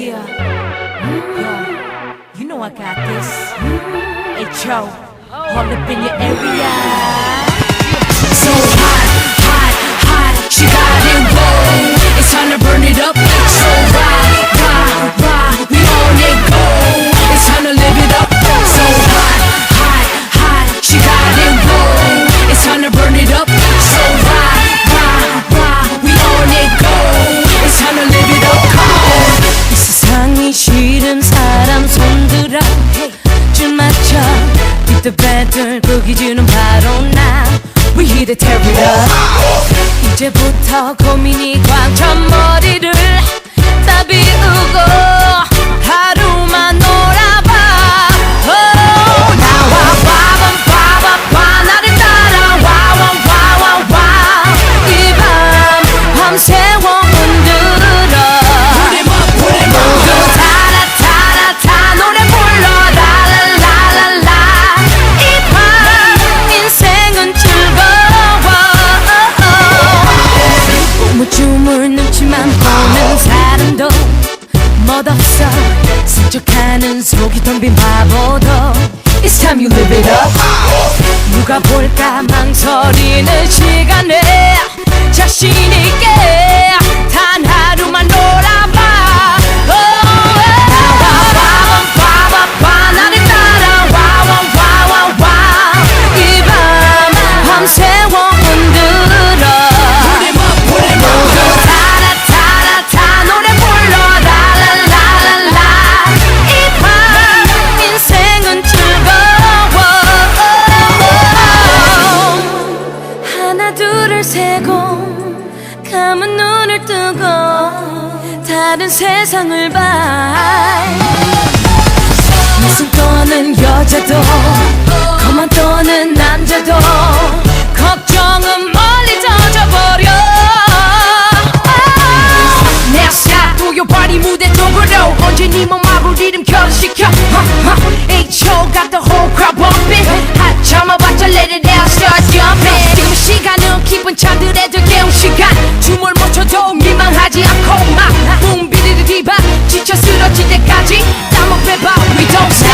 Yeah. Mm-hmm. Yo, you know I got this. Mm-hmm. Hey, H.O. All up in your area. So hot, hot, hot, she got Battle 그 기준은 바로 나 We tear it up 이제부터 고민이 꽉찬 머리를 다 비우고 슬쩍하는 속이 텅빈 바보도 It's time you live it up. 누가 볼까 망설이는 시간에 자신 있게 감은 눈을 뜨고 다른 세상을 봐. 무슨 떠는 여자도 그만 떠는 남자도 걱정은 멀리 던져버려. Now through your body 무대 쪽으로 언제니 뭐 마블 이름 결시켜 H.O. got the whole crowd bumping. 핫 참아봤자 let it out start jumping. 지금 시간은 기쁜 찬들의 끝까지. 다 못해봐. We don't